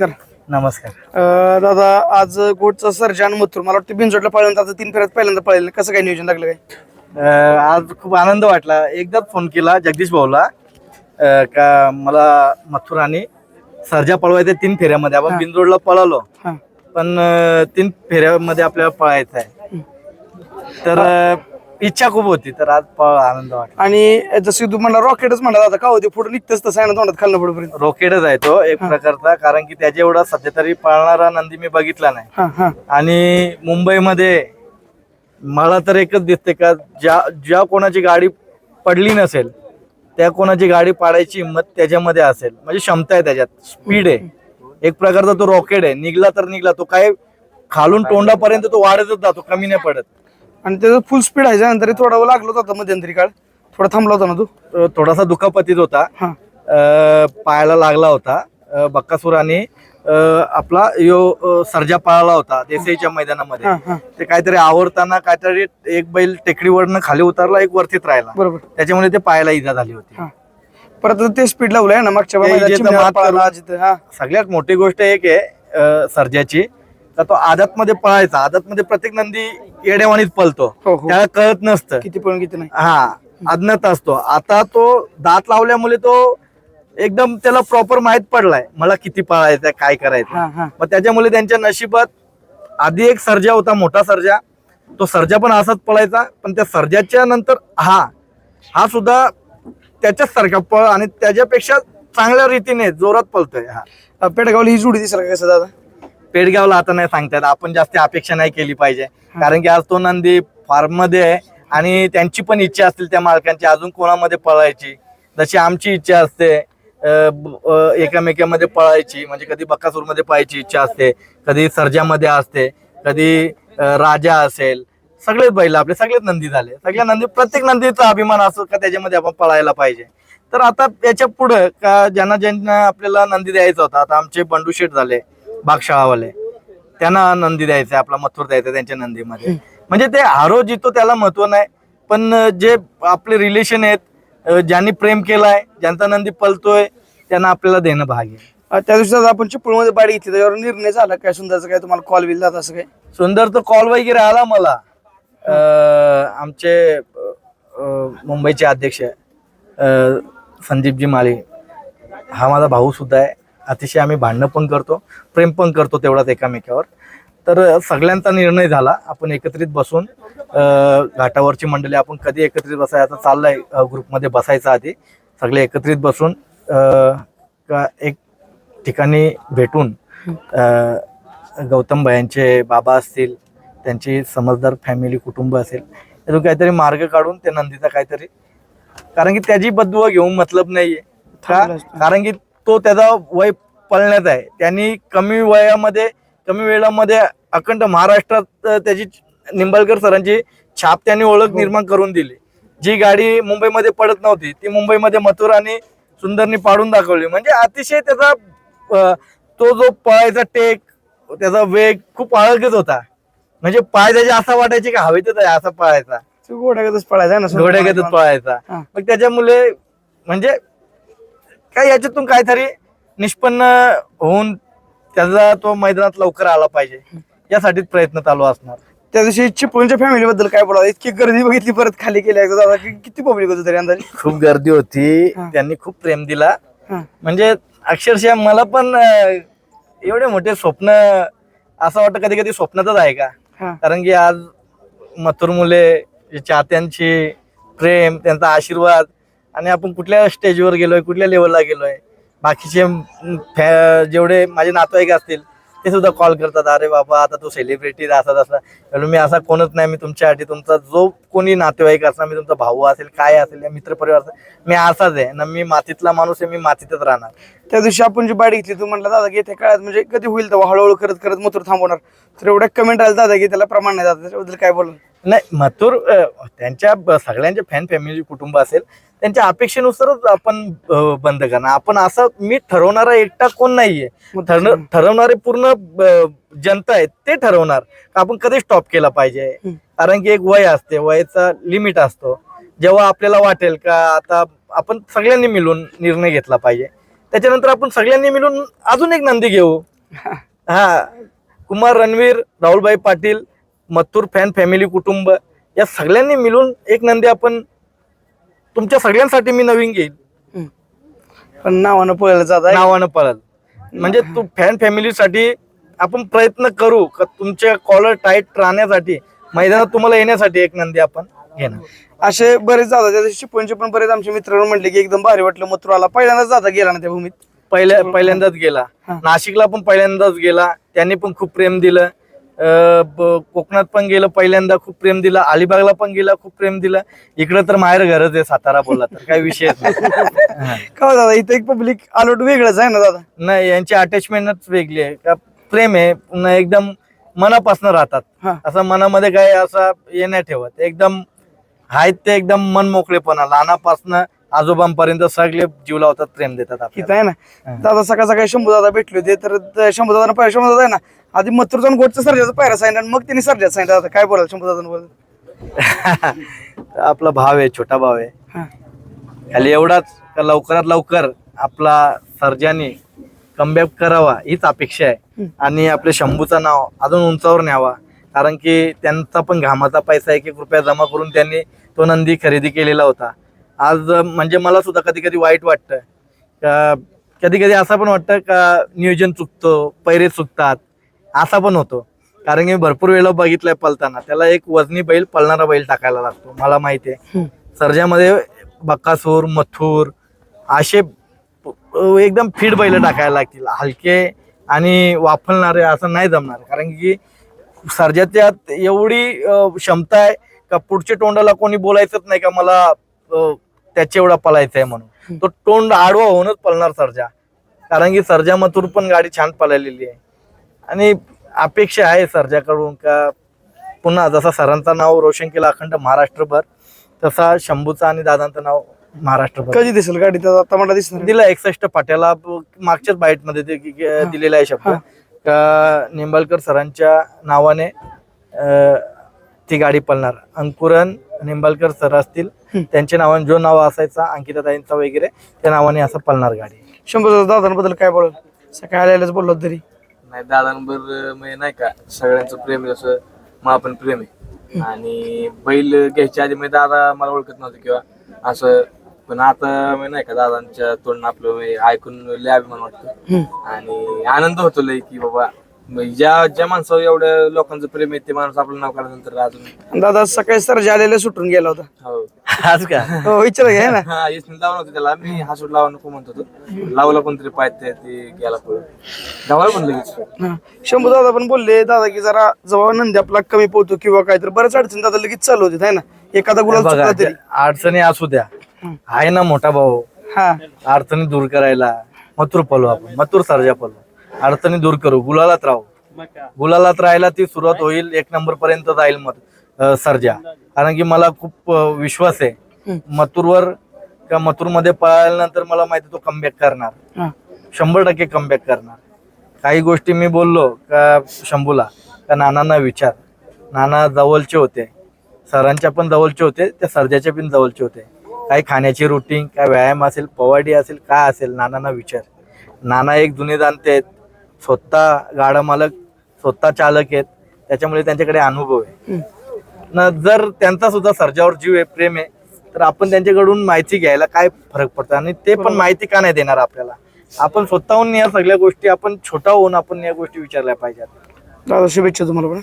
नमस्कार. नमस्कार. अं, दादा आज गोटचा सर्जन मथुर. मला वाटतं बिनजोडला पळल्यानंतर आता तीन फेऱ्यात पहिल्यांदा पळेल. कसं काय नियोजन लागलं काय? अं, आज खूप आनंद वाटला. एकदाच फोन केला जगदीश भाऊला. अं, का मला मथुर आणि सर्जा पळवायचे तीन फेऱ्यामध्ये. आपण. बिनजोडला पळालो. हां. पण अं, तीन फेऱ्यामध्ये आपल्याला पळायचं आहे. तर अं, इच्छा खूप होती तर आज पळ आनंद वाटला. आणि जसं तू म्हणला रॉकेटच म्हणला दादा का होते पुढे निघतच तसं आहे ना तोंडात खालनं पुढेपर्यंत रॉकेटच आहे तो एक. प्रकारचा कारण की त्याच्या एवढा सध्या तरी पळणारा नंदी मी बघितला नाही. हां हां. आणि मुंबईमध्ये मला तर एकच दिसते का ज्या ज्या कोणाची गाडी पडली नसेल त्या कोणाची गाडी पाडायची हिंमत त्याच्यामध्ये असेल. म्हणजे क्षमता आहे त्याच्यात स्पीड आहे. एक प्रकारचा तो रॉकेट आहे निघला तर निघला तो काय खालून तोंडापर्यंत तो वाढतच जातो कमी नाही पडत. आणि त्याचं फुल स्पीड आहे. त्यानंतर थोडा लागलो होता मध्यंतरी काळ. थोडा थांबला होता ना तू? थोडासा दुखापतीत होता. पायाला लागला होता. अं, बक्कासूर आणि अं, आपला यो सर्जा पळाला होता देसाईच्या मैदानामध्ये. ते काहीतरी आवरताना काहीतरी एक बैल टेकडीवरनं खाली उतरला एक वरतीच राहिला. बरोबर. त्याच्यामुळे ते पायाला इजा झाली होती. परत ते स्पीड लावलंय ना मागच्या सगळ्यात मोठी गोष्ट एक आहे सर्जाची. का तो आदतमध्ये पळायचा. आदतमध्ये प्रत्येक नंदी येड्यावानीच पळतो. हो हो. त्याला कळत नसतं. किती पण किती नाही. हा अज्ञात असतो. आता तो दात लावल्यामुळे तो एकदम त्याला प्रॉपर माहीत पडलाय. मला किती पळायचं काय करायचं हां हां. मग त्याच्यामुळे त्यांच्या नशिबात आधी एक सर्जा होता मोठा सर्जा. तो सर्जा पण असाच पळायचा. पण त्या सर्जाच्या नंतर हा हा सुद्धा त्याच्याच सारखा पळ आणि त्याच्यापेक्षा चांगल्या रीतीने जोरात पळतोय हा. अं, पेडगावला ही जोडी दिसला का कसं दादा? पेडगावला आता नाही सांगतायत आपण जास्त अपेक्षा नाही केली पाहिजे. कारण की आज तो नंदी फार्ममध्ये आहे आणि त्यांची पण इच्छा असतील त्या मालकांची. अजून कोणामध्ये पळायची? जशी आमची इच्छा असते एकामेकामध्ये पळायची. म्हणजे कधी बकासूरमध्ये पळायची इच्छा असते कधी सर्जामध्ये असते कधी राजा असेल. सगळेच बैल आपले सगळेच नंदी झाले. सगळ्या नंदी प्रत्येक नंदीचा अभिमान असतो का त्याच्यामध्ये आपण पळायला पाहिजे. तर आता याच्या पुढं का ज्यांना ज्यांना आपल्याला नंदी द्यायचा होता आता आमचे बंडू शेठ झाले. बागशाळावाले. त्यांना नंदी द्यायचा आपला मथुर द्यायचा त्यांच्या नंदीमध्ये. म्हणजे ते हारो जितो त्याला महत्त्व नाही. पण जे आपले रिलेशन आहेत ज्यांनी प्रेम केलाय ज्यांचा नंदी पलतोय त्यांना आपल्याला देणं भाग आहे. त्या दिवशी दादा आपण चिपळूणमध्ये बाडी घेतली त्याच्यावर निर्णय झाला काय? सुंदरचा काय? तुम्हाला कॉल बिल दादा असं काय? सुंदर तर कॉल वगैरे आला मला. अं, आमचे अं, मुंबईचे अध्यक्ष अं, संदीपजी माळी हा माझा भाऊ सुद्धा आहे. अतिशय आम्ही भांडणं पण करतो प्रेम पण करतो तेवढाच एकामेकावर. तर सगळ्यांचा निर्णय झाला. आपण एकत्रित बसून घाटावरची मंडळी आपण कधी एकत्रित बसाय आता चाललंय ग्रुपमध्ये बसायचं आधी. सगळे एकत्रित बसून का एक ठिकाणी भेटून गौतम भायांचे बाबा असतील त्यांची समजदार फॅमिली कुटुंब असेल यातून काहीतरी मार्ग काढून त्या नंदीचा काहीतरी. कारण की त्याची बदुवा घेऊन मतलब नाहीये. का. कारण की तो त्याचा वय पळण्यात आहे. त्यांनी कमी वयामध्ये कमी वेळामध्ये अखंड महाराष्ट्रात त्याची निंबाळकर सरांची छाप त्यांनी ओळख हो. निर्माण करून दिली. जी गाडी मुंबईमध्ये पडत नव्हती ती मुंबईमध्ये मथुर आणि सुंदरनी पाडून दाखवली. म्हणजे अतिशय त्याचा तो जो पळायचा टेक त्याचा वेग खूप अलगच होता. म्हणजे पाय त्याचे असा वाटायचे की हवेतच आहे असा पळायचा. तू घोड्यागतच पळायचा ना घोड्यागतच पळायचा. मग त्याच्यामुळे म्हणजे काय याच्यातून काहीतरी निष्पन्न होऊन त्याचा तो मैदानात लवकर आला पाहिजे. यासाठीच प्रयत्न चालू असणार. त्या दिवशी चिपळूणच्या फॅमिली बद्दल काय बोला इतकी गर्दी बघितली परत खाली केली एकदा दादा. कि- किती पब्लिक होतं तरी अंदाजे? खूप गर्दी होती. हा. त्यांनी खूप प्रेम दिला. हा. म्हणजे अक्षरशः मला पण अं, एवढे मोठे स्वप्न असं वाटतं कधी कधी स्वप्नातच आहे का? हा. कारण की आज मथुर मुले चाहत्यांची प्रेम त्यांचा आशीर्वाद आणि आपण कुठल्या स्टेजवर गेलोय कुठल्या लेवलला गेलोय बाकीचे फॅ- जेवढे माझे नातेवाईक असतील ते सुद्धा कॉल करतात अरे बाबा आता तू सेलिब्रिटी असा तसा. म्हणून मी असा कोणच नाही मी तुमच्यासाठी तुमचा जो कोणी नातेवाईक असणार मी तुमचा भाऊ असेल काय असेल या मित्रपरिवार असेल मी असाच आहे. ना मी मातीतला माणूस आहे मी मातीतच राहणार. त्या दिवशी आपण जी बाडी घेतली तू म्हटलं दादा की त्या काळात म्हणजे कधी होईल तेव्हा हळूहळू करत करत मथुर थांबवणार. तर एवढ्या कमेंट आल्या दादा की त्याला प्रमाण नाही दादा त्याच्याबद्दल काय बोलून नाही मथुर त्यांच्या ब- सगळ्यांचे फॅन फॅमिली कुटुंब असेल त्यांच्या अपेक्षेनुसारच आपण बंद करणार. आपण असं मी ठरवणारा एकटा कोण नाहीये. ठरव- ठरवणारे पूर्ण जनता आहे ते ठरवणार. आपण कधी स्टॉप केला पाहिजे. कारण की एक वय असते वयाचा लिमिट असतो. जेव्हा आपल्याला वाटेल का आता आपण सगळ्यांनी मिळून निर्णय घेतला पाहिजे. त्याच्यानंतर आपण सगळ्यांनी मिळून अजून एक नंदी घेऊ. हा. कुमार रणवीर राहुलभाई पाटील मथुर फॅन फॅमिली कुटुंब या सगळ्यांनी मिळून एक नंदी आपण तुमच्या सगळ्यांसाठी मी नवीन घेईल. पण नावानं पळलं जात आहे. नावानं पळल. म्हणजे तू फॅन फॅमिलीसाठी आपण प्रयत्न करू का तुमच्या कॉलर टाईट राहण्यासाठी मैदानात तुम्हाला येण्यासाठी एक नंदी आपण घेणार. असे बरेच जातात त्या दिवशी चिपळूणचे पण बरेच आमचे मित्र म्हणले की एकदम भारी वाटलं मथुराला पहिल्यांदाच जाता गेला ना त्या भूमीत? पहिल्या पहिल्यांदाच गेला. हा. नाशिकला पण पहिल्यांदाच गेला. त्यांनी पण खूप प्रेम दिलं. कोकणात पण गेलं पहिल्यांदा खूप प्रेम दिलं अलिबागला पण गेला खूप प्रेम दिलं. इकडं तर माहेर घरच आहे सातारा बोलला तर काही हा. का हो दादा इथं एक पब्लिक आलोट वेगळंच आहे ना दादा? नाही यांची अटॅचमेंटच वेगळी आहे. का प्रेम आहे पुन्हा एकदम मनापासून राहतात. असं मनामध्ये काय असं हे नाही ठेवत. एकदम आहेत ते एकदम मन मोकळेपणा लहानापासनं आजोबांपर्यंत सगळे जीव लावतात प्रेम देतात इथं आपल्याला. आहे ना. दादा सकाळ सकाळी शंभू दादा भेटले होते तर त- शंभू दादा पाहिजे शंभू दादा आहे ना आधी मथुर जाऊन गोटचं सर्जाचं पायरा सांगितलं आणि मग त्यांनी सर्जाचं सांगितलं दादा काय बोलाल शंभू दादा बोल आपला भाव आहे छोटा भाव आहे. हा. खाली एवढाच का लवकरात लवकर आपला सर्जानी कमबॅक करावा हीच अपेक्षा आहे. आणि आपल्या शंभूचं नाव अजून उंचावर न्यावा कारण की त्यांचा पण घामाचा पैसा एक एक रुपया जमा करून त्यांनी तो नंदी खरेदी केलेला होता. आज म्हणजे मला सुद्धा कधी कधी वाईट वाटतं का कधी कधी असं पण वाटतं का नियोजन चुकतो पैरे चुकतात असा पण होतो. कारण की मी भरपूर वेळेला बघितलंय पलताना त्याला एक वजनी बैल पळणारा बैल टाकायला लागतो मला माहिती आहे. सर्जामध्ये बक्कासूर मथुर असे एकदम फिट बैल टाकायला लागतील हलके आणि वाफलणारे असं नाही जमणार. कारण की सर्जाच्यात एवढी क्षमता आहे का पुढच्या तोंडाला कोणी बोलायचंच नाही का मला त्याच्या एवढा पलायचा आहे म्हणून. तो तोंड आडवा होऊनच पळणार सर्जा. कारण की सर्जा मथुर पण गाडी छान पळालेली आहे. आणि अपेक्षा आहे सर्जाकडून का पुन्हा जसा सरांचं नाव रोशन केलं अखंड महाराष्ट्रभर तसा शंभूचं आणि दादांचं नाव महाराष्ट्रभर. कधी दिसेल गाडी? आता मला दिसणार दिला एकसष्ट पाट्याला मागच्याच बाईटमध्ये दिलेला आहे शब्द. का निंबाळकर सरांच्या नावाने ती गाडी पळणार अंकुरन निंबाळकर सर असतील. त्यांच्या नावाने जो नाव असायचा अंकिताताईंचा वगैरे त्या नावाने असं पळणार गाडी. शंभू दादा दादांबद्दल काय बोलाल? सकाळी आल्यालाच बोललो तरी. नाही दादांबर म्हणजे नाही का सगळ्यांचं प्रेम आहे जसं मला पण प्रेम आहे. आणि बैल घ्यायच्या आधी म्हणजे दादा मला ओळखत नव्हते किंवा असं पण आता म्हणजे नाही का दादांच्या तोंड आपलं म्हणजे ऐकून लय अभिमान वाटतो. आणि आनंद होतो लय की बाबा ज्या ज्या माणसावर एवढ्या लोकांचं प्रेम आहे ते माणूस आपलं नाव काढल्यानंतर अजून दादा सकाळी सर्जा आलेले सुटून गेला होता. हो. आज का? हो विचार घ्या ना? हा लावलं होतं त्याला. मी हसूट लावा नको म्हणत होतो. लावला कोणतरी पाहिजे ते गेला पळून धावायला पण लगेच. हा. शंभू दादा पण बोलले दादा की जरा जेव्हा नंदी आपला कमी पोहतो किंवा काय तर बऱ्याच अडचणी दादा लगेच चालू होते है ना? एखादा गुलाल बघा चुकला तरी. अडचणी असू द्या. आहे ना मोठा भाऊ. हा. अडचणी दूर करायला. मथुर पळू आपण. मथुर सर्जा पळू. अडचणी दूर करू. गुलालात राहू. गुलालात राहायला ती सुरुवात होईल एक नंबर पर्यंत जाईल मत अं, सर्जा. कारण की मला खूप विश्वास आहे. मथुरवर का मथुरमध्ये पळाल्यानंतर मला माहिती तो कमबॅक करणार. शंभर टक्के कमबॅक करणार. काही गोष्टी मी बोललो का शंभूला का नानांना विचार. नाना जवळचे होते. सरांच्या पण जवळचे होते त्या सर्जाच्या पण जवळचे होते. काही खाण्याची रुटीन काय व्यायाम असेल पवाडी असेल काय असेल नानांना विचार. नाना एक जुने जाणते आहेत. स्वतः गाडा मालक स्वतः चालक आहेत. त्याच्यामुळे त्यांच्याकडे अनुभव आहे. न जर त्यांचा सुद्धा सर्जावर जीव आहे प्रेम आहे तर आपण त्यांच्याकडून माहिती घ्यायला काय फरक पडतो? आणि ते पण माहिती का नाही देणार आपल्याला? आपण स्वतःहून या सगळ्या गोष्टी आपण छोटा होऊन आपण या गोष्टी विचारल्या पाहिजेत. दादा शुभेच्छा तुम्हाला पण.